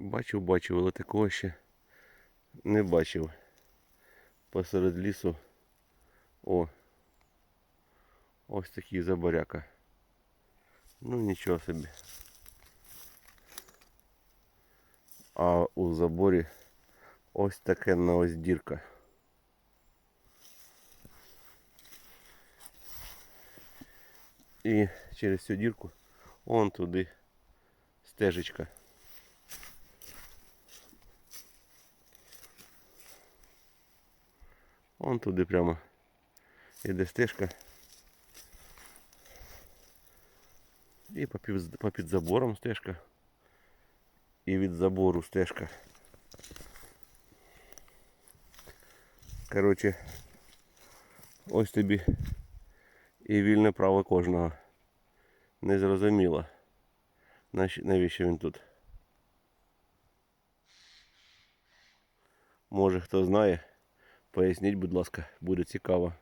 Бачив, бачив, але такого ще не бачив. Посеред лісу. О. Ось такий заборяка. Ну нічого собі. А у заборі ось таке на ось дірка. І через цю дірку вон туди стежечка. Вон туди прямо іде стежка. І попід, попід забором стежка. І від забору стежка. Коротше, ось тобі і вільне право кожного. Незрозуміло. Нащо- Навіщо він тут? Може хто знає, поясніть, будь ласка, буде цікаво.